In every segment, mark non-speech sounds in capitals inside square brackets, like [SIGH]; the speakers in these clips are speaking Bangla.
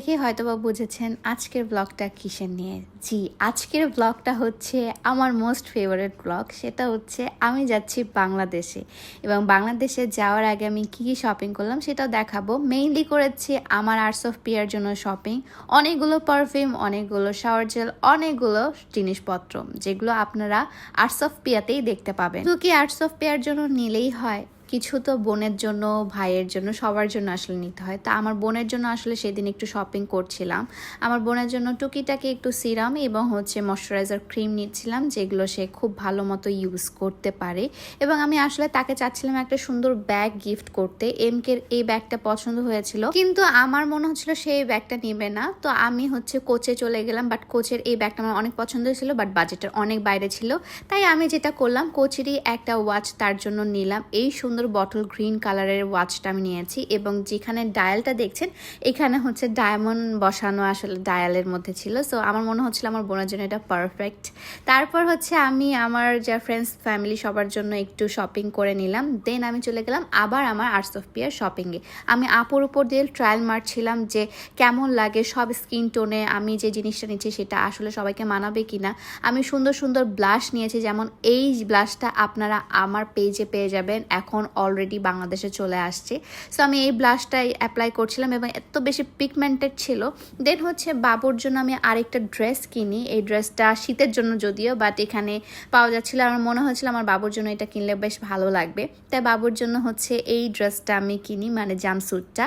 দেখেই হয়তোবা বুঝেছেন আজকের ব্লগটা কিসের নিয়ে। জি, আজকের ব্লগটা হচ্ছে আমার মোস্ট ফেভারিট ব্লগ সেটা হচ্ছে আমি যাচ্ছি বাংলাদেশে। এবং বাংলাদেশে যাওয়ার আগে আমি কী কী শপিং করলাম সেটাও দেখাবো। মেইনলি করেছি আমার আর্টস অফ পিয়ার জন্য শপিং অনেকগুলো পারফিউম অনেকগুলো শাওয়ার জেল অনেকগুলো জিনিসপত্র, যেগুলো আপনারা আর্টস অফ পিয়াতেই দেখতে পাবেন। তো কি আর্টস অফ পিয়ার জন্য নিলেই হয়? কিছু তো বোনের জন্য, ভাইয়ের জন্য, সবার জন্য আসলে নিতে হয়। তা আমার বোনের জন্য আসলে সেদিন একটু শপিং করছিলাম। আমার বোনের জন্য টুকিটাকে একটু সিরাম এবং হচ্ছে ময়শ্চারাইজার ক্রিম নিচ্ছিলাম, যেগুলো সে খুব ভালো মতো ইউজ করতে পারে। এবং আমি আসলে তাকে চাচ্ছিলাম একটা সুন্দর ব্যাগ গিফট করতে। এমকের এই ব্যাগটা পছন্দ হয়েছিল। কিন্তু আমার মনে হচ্ছিল সে এই ব্যাগটা নেবে না। তো আমি হচ্ছে কোচে চলে গেলাম বাট কোচের এই ব্যাগটা আমার অনেক পছন্দ ছিল বাট বাজেটের অনেক বাইরে ছিল। তাই আমি যেটা করলাম, কোচেরই একটা ওয়াচ তার জন্য নিলাম। এই সুন্দর বটল গ্রিন কালারের ওয়াচটা আমি নিয়েছি এবং যেখানে ডায়ালটা দেখছেন, এখানে হচ্ছে ডায়মন্ড বসানো আসলে ডায়ালের মধ্যে ছিল। সো আমার মনে হচ্ছিল আমার বোনের জন্য এটা পারফেক্ট তারপর হচ্ছে আমি আমার যা ফ্রেন্ডস ফ্যামিলি সবার জন্য একটু শপিং করে নিলাম। দেন আমি চলে গেলাম আবার আমার আর্টস অফ পিয়ার শপিংয়ে আমি আপুর উপর দিয়ে ট্রায়াল মারছিলাম যে কেমন লাগে সব স্কিন টোনে আমি যে জিনিসটা নিচ্ছি সেটা আসলে সবাইকে মানাবে কিনা। আমি সুন্দর সুন্দর ব্লাশ নিয়েছি, যেমন এই ব্লাশটা আপনারা আমার পেজে পেয়ে যাবেন। এখন অলরেডি বাংলাদেশে চলে আসছে। সো আমি এই ব্লাশটাই অ্যাপ্লাই করছিলাম এবং এত বেশি পিগমেন্টেড ছিল। দেন হচ্ছে বাবুর জন্য আমি আরেকটা ড্রেস কিনি। এই ড্রেসটা শীতের জন্য যদিও বাট এখানে পাওয়া যাচ্ছিল। আমার মনে হয়েছিল আমার বাবুর জন্য এটা কিনলে বেশ ভালো লাগবে। তাই বাবুর জন্য হচ্ছে এই ড্রেসটা আমি কিনি মানে জামস্যুটটা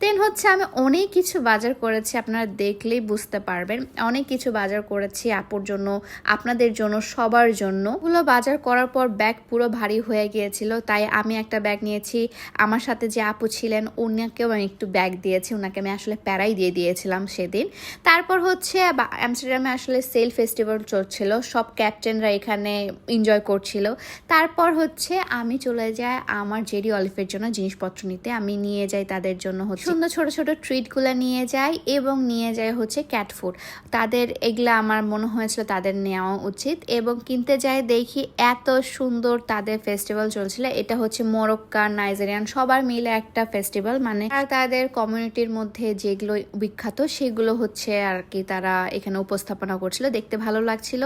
দেন হচ্ছে আমি অনেক কিছু বাজার করেছি, আপনারা দেখলেই বুঝতে পারবেন। অনেক কিছু বাজার করেছি আপুর জন্য, আপনাদের জন্য, সবার জন্য। ওগুলো বাজার করার পর ব্যাগ পুরো ভারী হয়ে গিয়েছিল, তাই আমি একটা ব্যাগ নিয়েছি। আমার সাথে যে আপু ছিলেন ওনাকেও আমি একটু ব্যাগ দিয়েছি। ওনাকে আমি আসলে প্যারাই দিয়ে দিয়েছিলাম সেদিন। তারপর হচ্ছে অ্যামস্টারডামে আসলে সেল ফেস্টিভ্যাল চলছিল। সব ক্যাপ্টেনরা এখানে এনজয় করছিল। তারপর হচ্ছে, আমি চলে যাই আমার জেরি অলিফের জন্য জিনিসপত্র নিতে। আমি নিয়ে যাই তাদের জন্য হচ্ছে সুন্দর ছোট ছোট ট্রিটগুলো নিয়ে যাই এবং নিয়ে যাই হচ্ছে ক্যাট ফুড তাদের এগুলা আমার মনে হয়েছিল তাদের নেওয়া উচিত এবং কিনতে যাই দেখি এত সুন্দর তাদের ফেস্টিভ্যাল চলছিল। এটা হচ্ছে মোরক্কান, নাইজেরিয়ান সবার মিলে একটা ফেস্টিভ্যাল মানে তাদের কমিউনিটির মধ্যে যেগুলো বিখ্যাত সেগুলো হচ্ছে আর কি তারা এখানে উপস্থাপনা করছিল, দেখতে ভালো লাগছিল।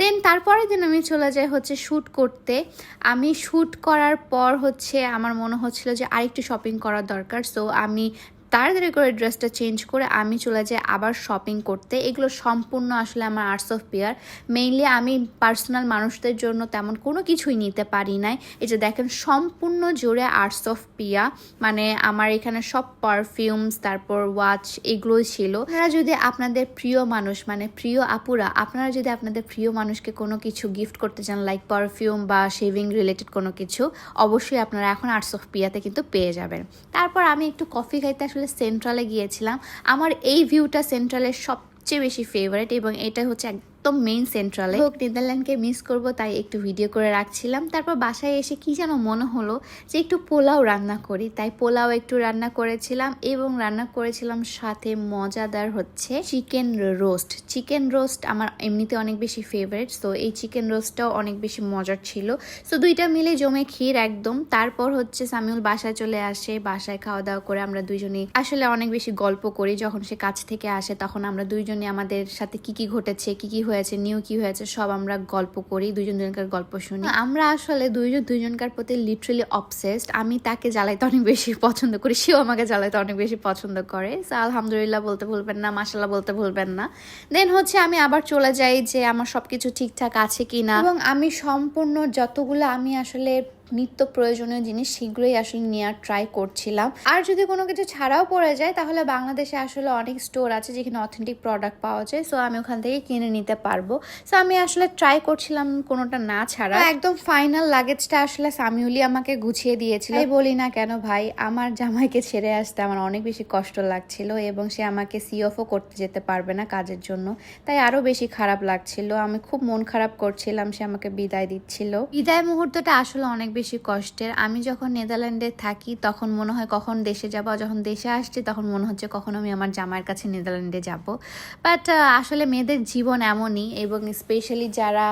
দেন তারপরের দিন আমি চলে যাই হচ্ছে শ্যুট করতে। আমি শ্যুট করার পর হচ্ছে আমার মনে হচ্ছিল যে আরেকটু শপিং করার দরকার সো আমি তাড়াতাড়ি করে ড্রেসটা চেঞ্জ করে আমি চলে যাই আবার শপিং করতে। এগুলো সম্পূর্ণ আসলে আমার আর্টস অফ পেয়ার মেইনলি আমি পার্সোনাল মানুষদের জন্য তেমন কোনো কিছুই নিতে পারি নাই। এই যে দেখেন, সম্পূর্ণ জুড়ে আর্টস অফ পিয়া মানে আমার এখানে সব পারফিউমস তারপর ওয়াচ এগুলোই ছিল। আপনারা যদি আপনাদের প্রিয় মানুষ মানে প্রিয় আপুরা, আপনারা যদি আপনাদের প্রিয় মানুষকে কোনো কিছু গিফট করতে চান লাইক পারফিউম বা শেভিং রিলেটেড কোনো কিছু, অবশ্যই আপনারা এখন আর্টস অফ পিয়াতে কিন্তু পেয়ে যাবেন। তারপর আমি একটু কফি খাইতে আসলে সেন্ট্রালে গিয়েছিলাম। আমার এই ভিউটা সেন্ট্রালের সবচেয়ে বেশি ফেভারেট এবং এটা হচ্ছে একদম মেইন সেন্ট্রালে হোক নেদারল্যান্ডকে মিস করব, তাই একটু ভিডিও করে রাখছিলাম। তারপর বাসায় এসে কি যেন মনে হলো যে একটু পোলাও রান্না করি। তাই পোলাও একটু রান্না করেছিলাম এবং রান্না করেছিলাম সাথে মজাদার হচ্ছে চিকেন রোস্ট চিকেন রোস্ট আমার এমনিতে অনেক বেশি ফেভারিট সো এই চিকেন রোস্টটাও অনেক বেশি মজার ছিল। সো দুইটা মিলে জমে ক্ষীর একদম। তারপর হচ্ছে সামিউল বাসায় চলে আসে। বাসায় খাওয়া দাওয়া করে আমরা দুইজনেই আসলে অনেক বেশি গল্প করি। যখন সে কাছ থেকে আসে, তখন আমরা দুইজনে আমাদের সাথে কি কি ঘটেছে, কি কি হয়েছে নিউ কি হয়েছে সব আমরা গল্প করি দুজন দুজনকার গল্প শুনি। আমরা আসলে দুইজন দুজনকার প্রতি লিটারেলি অবসেসড আমি তাকে জ্বালাইতে অনেক বেশি পছন্দ করি সেও আমাকে জ্বালাইতে অনেক বেশি পছন্দ করে। সো আলহামদুলিল্লাহ বলতে ভুলবেন না মাসাল্লাহ বলতে ভুলবেন না। দেন হচ্ছে আমি আবার চলে যাই যে আমার সবকিছু ঠিকঠাক আছে কিনা। এবং আমি সম্পূর্ণ যতগুলো আমি আসলে নিত্য প্রয়োজনীয় জিনিস সেগুলোই আসলে নেওয়ার ট্রাই করছিলাম। আর যদি কোনো কিছু ছাড়াও পড়ে যায় তাহলে বাংলাদেশে আসলে অনেক স্টোর আছে যেখানে অথেন্টিক প্রোডাক্ট পাওয়া যায়। সো আমি ওখান থেকে কিনে নিতে পারব। সো আমি আসলে ট্রাই করছিলাম কোনোটা না ছাড়া। একদম ফাইনাল লাগেজটা আসলে সামিউলি আমাকে গুছিয়ে দিয়েছিল। বলি না কেন ভাই আমার জামাইকে ছেড়ে আসতে আমার অনেক বেশি কষ্ট লাগছিল এবং সে আমাকে সিওফও করতে যেতে পারবে না কাজের জন্য। তাই আরও বেশি খারাপ লাগছিল। আমি খুব মন খারাপ করছিলাম সে আমাকে বিদায় দিচ্ছিল। বিদায় মুহূর্তটা আসলে অনেক বেশি কষ্টের। আমি যখন নেদারল্যান্ডে থাকি, তখন মনে হয় কখন দেশে যাব যখন দেশে আসছি, তখন মনে হচ্ছে কখন আমি আমার জামাইয়ের কাছে নেদারল্যান্ডে যাব। বাট আসলে মেয়েদের জীবন এমনই, এবং স্পেশালি যারা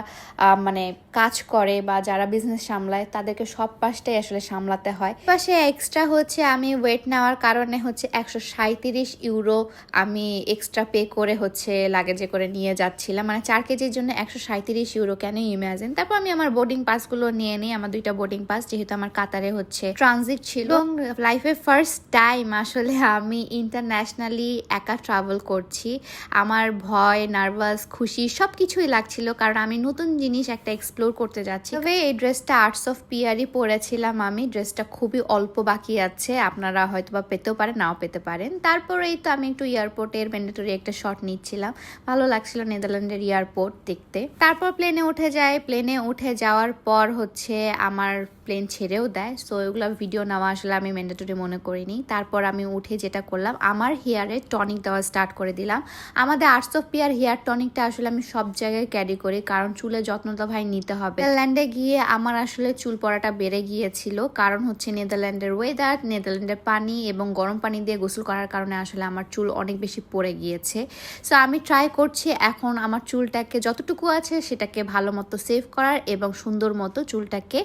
মানে কাজ করে বা যারা বিজনেস সামলায়, তাদেরকে সব পাশটাই আসলে সামলাতে হয়। পাশে এক্সট্রা হচ্ছে আমি ওয়েট নেওয়ার কারণে হচ্ছে একশো সাঁত্রিশ ইউরো আমি এক্সট্রা পে করে হচ্ছে লাগেজে করে নিয়ে যাচ্ছিলাম। মানে চার কেজির জন্য একশো সাঁত্রিশ ইউরো কেন ইমাজিন তারপর আমি আমার বোর্ডিং পাসগুলো নিয়ে নিই, আমার দুইটা বোর্ডিং পাস যেহেতু আমার কাতারে হচ্ছে ট্রানজিট ছিল। এবং লাইফে ফার্স্ট টাইম আসলে আমি ইন্টারন্যাশনালি একা ট্রাভেল করছি। আমার ভয় নার্ভাস খুশি সব কিছুই লাগছিল কারণ আমি নতুন জিনিস একটা এক্সপ্লোর করতে যাচ্ছি। তবে এই ড্রেসটা আর্টস অফ পিয়ারই পরেছিলাম আমি। ড্রেসটা খুবই অল্প বাকি আছে। আপনারা হয়তো বা পেতেও পারেন, নাও পেতে পারেন। তারপরেই তো আমি একটু এয়ারপোর্টের ম্যান্ডেটরি একটা শট নিচ্ছিলাম। ভালো লাগছিল নেদারল্যান্ডের এয়ারপোর্ট দেখতে। তারপর প্লেনে উঠে যায়। প্লেনে উঠে যাওয়ার পর হচ্ছে আমার প্লেন ছেড়েও দেয়। সো ওইগুলো ভিডিও নেওয়া আসলে আমি ম্যান্ডেটরি মনে করিনি। তারপর আমি উঠে যেটা করলাম, আমার হেয়ারে টনিক দেওয়া স্টার্ট করে দিলাম। আমাদের আর্টস অফ পিয়ার হেয়ার টনিকটা আসলে আমি সব জায়গায় ক্যারি করি, কারণ চুলের যত্ন তো ভাই নিতে হবে। নেদারল্যান্ডে গিয়ে আমার আসলে চুল পড়াটা বেড়ে গিয়েছিল, কারণ হচ্ছে নেদারল্যান্ডের ওয়েদার নেদারল্যান্ডের পানি এবং গরম পানি দিয়ে গোসল করার কারণে আসলে আমার চুল অনেক বেশি পড়ে গিয়েছে। সো আমি ট্রাই করছি এখন আমার চুলটাকে যতটুকু আছে সেটাকে ভালো মতো সেভ করার এবং সুন্দর মতো চুলটাকে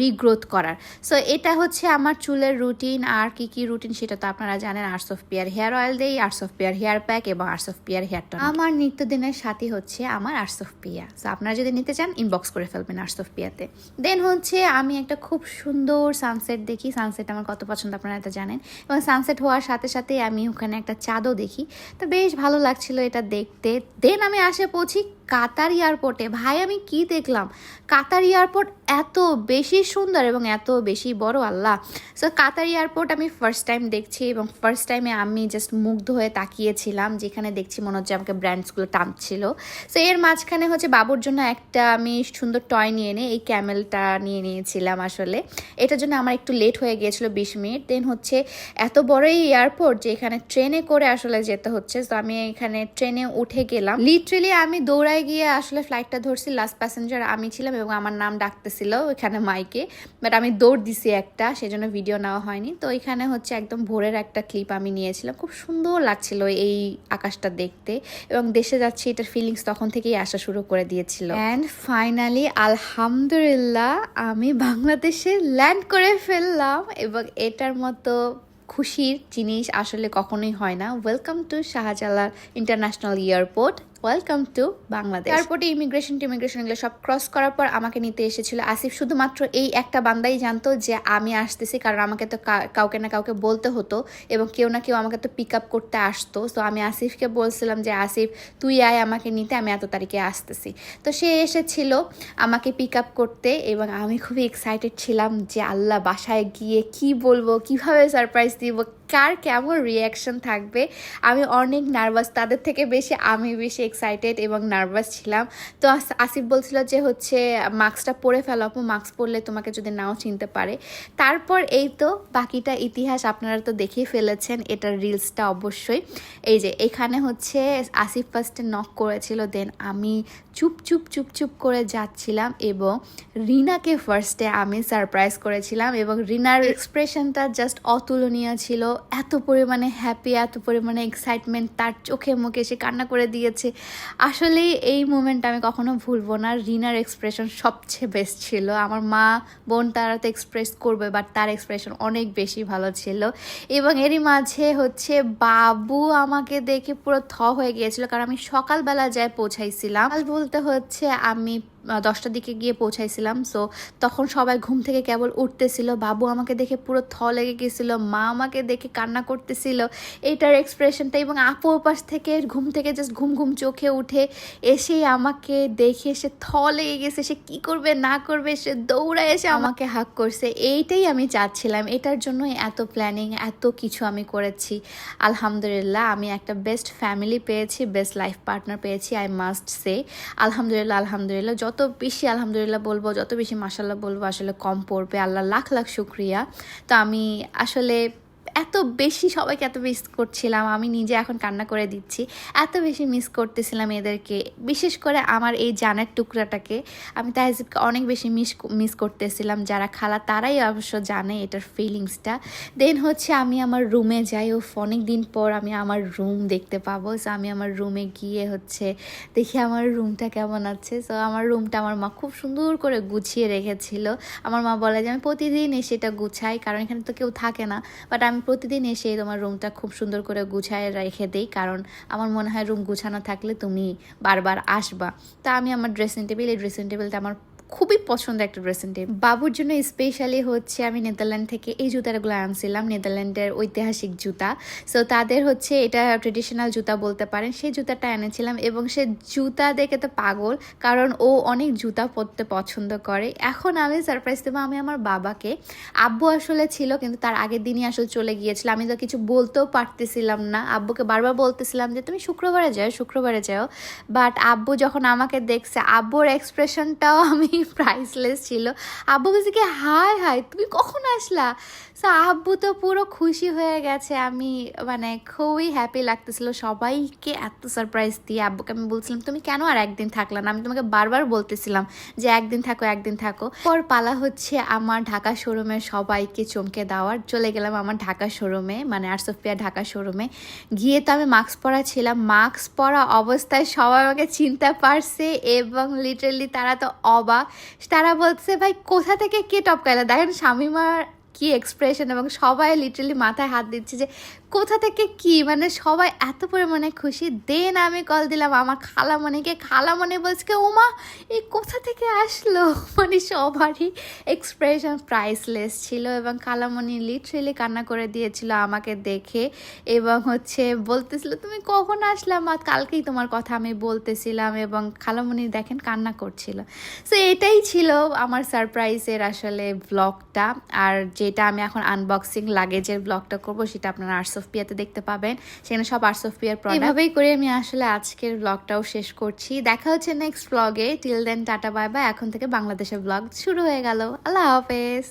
রিগ্রোথ করার। সো এটা হচ্ছে আমার চুলের রুটিন আর কি কি রুটিন সেটা তো আপনারা জানেন arts of pear hair oil দেই arts of pear hair pack এবং arts of pear hair tonic আমার নিত্যদিনের সাথী হচ্ছে আমার আর্টস অফ পিয়া সো আপনারা যদি নিতে চান ইনবক্স করে ফেলবেন আর্টস অফ পিয়াতে দেন হচ্ছে আমি একটা খুব সুন্দর সানসেট দেখি। সানসেট আমার কত পছন্দ আপনারা এটা জানেন। এবং সানসেট হওয়ার সাথে সাথে আমি ওখানে একটা চাঁদও দেখি। তো বেশ ভালো লাগছিল এটা দেখতে। দেন আমি আসে পৌঁছি কাতার এয়ারপোর্টে। ভাই, আমি কি দেখলাম? কাতার এয়ারপোর্ট এত বেশি সুন্দর এবং এত বেশি বড়, আল্লাহ। সো কাতার এয়ারপোর্ট আমি ফার্স্ট টাইম দেখছি এবং ফার্স্ট টাইমে আমি জাস্ট মুগ্ধ হয়ে তাকিয়েছিলাম, যেখানে দেখছি মনে হচ্ছে আমাকে ব্র্যান্ডসগুলো টানছিল। সো এর মাঝখানে হচ্ছে বাবুর জন্য একটা আমি সুন্দর টয় নিয়ে নিই এই ক্যামেলটা নিয়ে নিয়েছিলাম আসলে। এটার জন্য আমার একটু লেট হয়ে গিয়েছিল, বিশ মিনিট। দেন হচ্ছে এত বড় এই এয়ারপোর্ট যে এখানে ট্রেনে করে আসলে যেতে হচ্ছে। তো আমি এখানে ট্রেনে উঠে গেলাম। লিটারেলি আমি দৌড়ায় গিয়ে আসলে ফ্লাইটটা ধরছি লাস্ট প্যাসেঞ্জার আমি ছিলাম এবং আমার নাম ডাকতেছিল এখানে মাইকে। বাট আমি দৌড় দিছি একটা, সেজন্য ভিডিও নেওয়া হয়নি। তো এখানে হচ্ছে একদম ভোরের একটা ক্লিপ আমি নিয়েছিলাম। খুব সুন্দর লাগছিল এই আকাশটা দেখতে এবং দেশে যাচ্ছি, এটার ফিলিংস তখন থেকেই আসা শুরু করে দিয়েছিল। অ্যান্ড ফাইনালি আলহামদুলিল্লাহ, আমি বাংলাদেশে ল্যান্ড করে ফেললাম এবং এটার মতো খুশির জিনিস আসলে কখনোই হয় না। Welcome to Shahjalal international airport welcome to Bangladesh এয়ারপোর্টে ইমিগ্রেশন টিমিগ্রেশন এগুলো সব ক্রস করার পর আমাকে নিতে এসেছিল আসিফ। শুধুমাত্র এই একটা বান্দাই জানতো যে আমি আসতেছি, কারণ আমাকে তো কাউকে না কাউকে বলতে হতো এবং কেউ না কেউ আমাকে তো পিক আপ করতে আসতো। তো আমি আসিফকে বলছিলাম যে, আসিফ, তুই আয় আমাকে নিতে, আমি এত তারিখে আসতেছি। তো সে এসেছিল আমাকে পিক আপ করতে এবং আমি খুবই এক্সাইটেড ছিলাম যে, আল্লাহ, বাসায় গিয়ে কি বলব? কীভাবে সারপ্রাইজ দিব? কার কেমন রিয়াকশন থাকবে? আমি অনেক নার্ভাস তাদের থেকে বেশি আমি বেশি এক্সাইটেড এবং নার্ভাস ছিলাম। তো আসিফ বলছিল যে হচ্ছে মাস্কটা পরে ফেলো আপু মাস্ক পরলে তোমাকে যদি নাও চিনতে পারে। তারপর এই তো বাকিটা ইতিহাস আপনারা তো দেখেই ফেলেছেন এটার রিলসটা অবশ্যই। এই যে এখানে হচ্ছে আসিফ ফার্স্টে নক করেছিল দেন আমি চুপ চুপ চুপ চুপ করে যাচ্ছিলাম এবং রিনাকে ফার্স্টে আমি সারপ্রাইজ করেছিলাম এবং রিনার এক্সপ্রেশনটা জাস্ট অতুলনীয় ছিল। এত পরিমাণে হ্যাপি এত পরিমাণে এক্সাইটমেন্ট তার চোখে মুখে সে কান্না করে দিয়েছে। আসলে এই মুমেন্ট আমি কখনো ভুলবো না। রিনার এক্সপ্রেশন সবচেয়ে বেস্ট ছিল। আমার মা, বোন তারা তো এক্সপ্রেস করবে বাট তার এক্সপ্রেশন অনেক বেশি ভালো ছিল। এবং এরই মাঝে হচ্ছে বাবু আমাকে দেখে পুরো থ হয়ে গিয়েছিল। কারণ আমি সকালবেলা যায় পৌঁছাইছিলাম। বলতে হচ্ছে আমি দশটার দিকে গিয়ে পৌঁছাইছিলাম। সো তখন সবাই ঘুম থেকে কেবল উঠতেছিল। বাবু আমাকে দেখে পুরো থ লেগে গেছিল, মা আমাকে দেখে কান্না করতেছিল। এইটার এক্সপ্রেশনটা এবং আপু ওপাশ থেকে ঘুম থেকে জাস্ট ঘুম ঘুম চোখে উঠে এসেই আমাকে দেখে সে থ লেগে গেছে, সে কি করবে, না করবে, সে দৌড়ায় এসে আমাকে হাক করছে। এইটাই আমি চাচ্ছিলাম। এটার জন্যই এত প্ল্যানিং এত কিছু আমি করেছি। আলহামদুলিল্লাহ, আমি একটা বেস্ট ফ্যামিলি পেয়েছি বেস্ট লাইফ পার্টনার পেয়েছি আই মাস্ট সে আলহামদুলিল্লাহ আলহামদুলিল্লাহ, যত বেশি আলহামদুলিল্লাহ বলব, যত বেশি মাসাল্লাহ বলব, আসলে কম পড়বে। আল্লাহ লাখ লাখ শুক্রিয়া। তো আমি আসলে এত বেশি সবাইকে এত মিস করছিলাম, আমি নিজে এখন কান্না করে দিচ্ছি। এত বেশি মিস করতেছিলাম এদেরকে, বিশেষ করে আমার এই জানের টুকরাটাকে। আমি তাইজিবকে অনেক বেশি মিস মিস করতেছিলাম, যারা খালা তারাই অবশ্য জানে এটার ফিলিংসটা দেন হচ্ছে আমি আমার রুমে যাই ও অনেক দিন পর আমি আমার রুম দেখতে পাবো। সো আমি আমার রুমে গিয়ে হচ্ছে দেখি আমার রুমটা কেমন আছে। সো আমার রুমটা আমার মা খুব সুন্দর করে গুছিয়ে রেখেছিল। আমার মা বলে যে, আমি প্রতিদিন এসে এটা গুছাই, কারণ এখানে তো কেউ থাকে না। বাট আমি প্রতিদিন এসে তোমার রুমটা খুব সুন্দর করে গুছায় রেখে দেই, কারণ আমার মনে হয় রুম গুছানো থাকলে তুমি বারবার আসবা। তা আমি আমার ড্রেসিং টেবিল এই ড্রেসিং টেবিলটা আমার খুবই পছন্দ একটা ড্রেসিং টেবিল বাবুর জন্য স্পেশালি হচ্ছে আমি নেদারল্যান্ড থেকে এই জুতাগুলো আনছিলাম নেদারল্যান্ডের ঐতিহাসিক জুতা। সো তাদের হচ্ছে এটা ট্রেডিশনাল জুতা বলতে পারেন। সেই জুতাটা এনেছিলাম এবং সে জুতা দেখে তো পাগল, কারণ ও অনেক জুতা পরতে পছন্দ করে। এখন আমি সারপ্রাইজ দেবো আমি আমার বাবাকে। আব্বু আসলে ছিল, কিন্তু তার আগের দিনই আসলে চলে গিয়েছিল। আমি তো কিছু বলতেও পারতেছিলাম না। আব্বুকে বারবার বলতেছিলাম যে, তুমি শুক্রবারে যাও শুক্রবারে যাও। বাট আব্বু যখন আমাকে দেখছে, আব্বুর এক্সপ্রেশনটাও আমি [LAUGHS] প্রাইসলেস ছিল। আব্বু বলছে কি, হাই হাই, তুমি কখন আসলা? সো আব্বু তো পুরো খুশি হয়ে গেছে। আমি মানে খুবই হ্যাপি লাগতেছিল। সবাইকে এত সারপ্রাইজ দিয়ে আব্বুকে আমি বলছিলাম, তুমি কেন আর একদিন থাকলা না? আমি তোমাকে বারবার বলতেছিলাম যে, একদিন থাকো একদিন থাকো। পর পালা হচ্ছে আমার ঢাকা শোরুমে সবাইকে চমকে দেওয়ার। চলে গেলাম আমার ঢাকা শোরুমে মানে আরসোফিয়া ঢাকা শোরুমে গিয়ে তো আমি মাস্ক পরা ছিলাম। মাস্ক পরা অবস্থায় সবাই আমাকে চিনতে পারছে এবং লিটারেলি তারা তো অবাক। তারা বলছে ভাই কোথা থেকে কে টপকাইলা? দেখেন শামিমার কি এক্সপ্রেশন এবং সবাই লিটারালি মাথায় হাত দিচ্ছে যে কোথা থেকে কি? মানে সবাই এত পরিমাণে খুশি। দেন আমি কল দিলাম আমার খালামণিকে। খালামণি বলছে, ওমা এই কোথা থেকে আসলো? [LAUGHS] মানে সবারই এক্সপ্রেশন প্রাইসলেস ছিল এবং খালামণি লিটারেলি কান্না করে দিয়েছিল আমাকে দেখে এবং হচ্ছে বলতেছিল, তুমি কখন আসলাম আর কালকেই তোমার কথা আমি বলতেছিলাম এবং খালামণি দেখেন কান্না করছিল। সো এটাই ছিল আমার সারপ্রাইজের আসলে ব্লগটা আর যেটা আমি এখন আনবক্সিং লাগেজের ব্লগটা করব, সেটা আপনারা আর্টস অফ পিয়াতে দেখতে পাবেন। সেখানে সব আর্টস অফ পিয়ার এভাবেই করে আমি আসলে আজকের ব্লগটাও শেষ করছি। দেখা হচ্ছে নেক্সট ব্লগে till then tata bye bye এখন থেকে বাংলাদেশের ব্লগ শুরু হয়ে গেল। আল্লাহ হাফেজ।